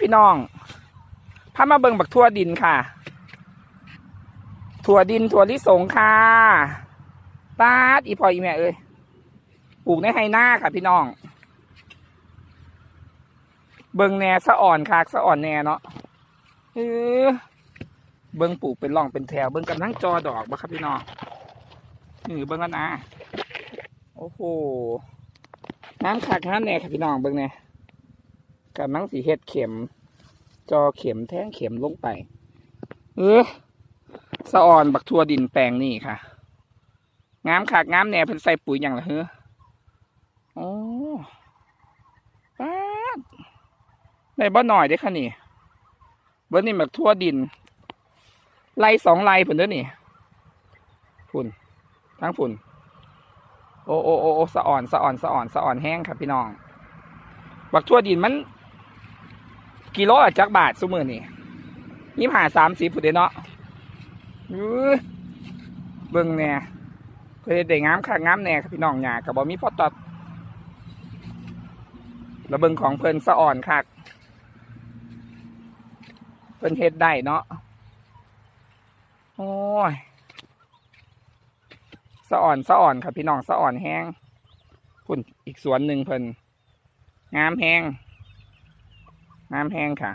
พี่น้องพามาเบิ่งบักทั่วดินค่ะ ถั่วดินถั่วลิสงค่ะตาดอีพออีแม่เอ้ยปลูกในไฮหน้าค่ะพี่น้อง เบิ่งแหน่สะอ่อนคากสะอ่อนแหน่เนาะเออเบิ่งปลูกเป็นร่องเป็นแถวเบิ่งกำลังจอดอกบ่ครับพี่น้องนี่เบิ่งกันนะโอ้โหน้ำขากน้ำแน่ค่ะพี่น้องเบิ่งแน่ กำลังสีเฮ็ดเข็ม จอเข็มแท่งเข็มลงไป เออสะอ่อนบักทั่วดินแปลงนี่ค่ะงามขากงามแหน่เพิ่นใส่ปุ๋ยอย่างละเฮ้อโอ้ป้าดได้บ่หน่อยเด้ค่ะนี่บิ้นี่บักทั่วดินไล่สองไล่เพิ่นเด้อนี่ฝุ่นทั้งฝุ่นโอ้โอ้โอ้โอ้สะอ่อนสะอ่อนสะอ่อนสะอ่อนแห้งครับพี่น้อง บักทั่วดินมัน กิโลจักบาทสมือนี่ยี่หาสามสิบผู้เดเนาะอื้อเบิ่งแหน่เพื่อได้งามค่ะงามแหน่ครับพี่น้องหยากับบอมีพอตัดแล้วเบิงของเพิ่นสะอ่อนคักเพิ่นเฮ็ดได้เนาะโอ้ยสะอ่อนสะอ่อนครับพี่น้องสะอ่อนแห้งพุ่นอีกสวนหนึ่งเพิ่นงามแห้ง น้ำแห้งค่ะ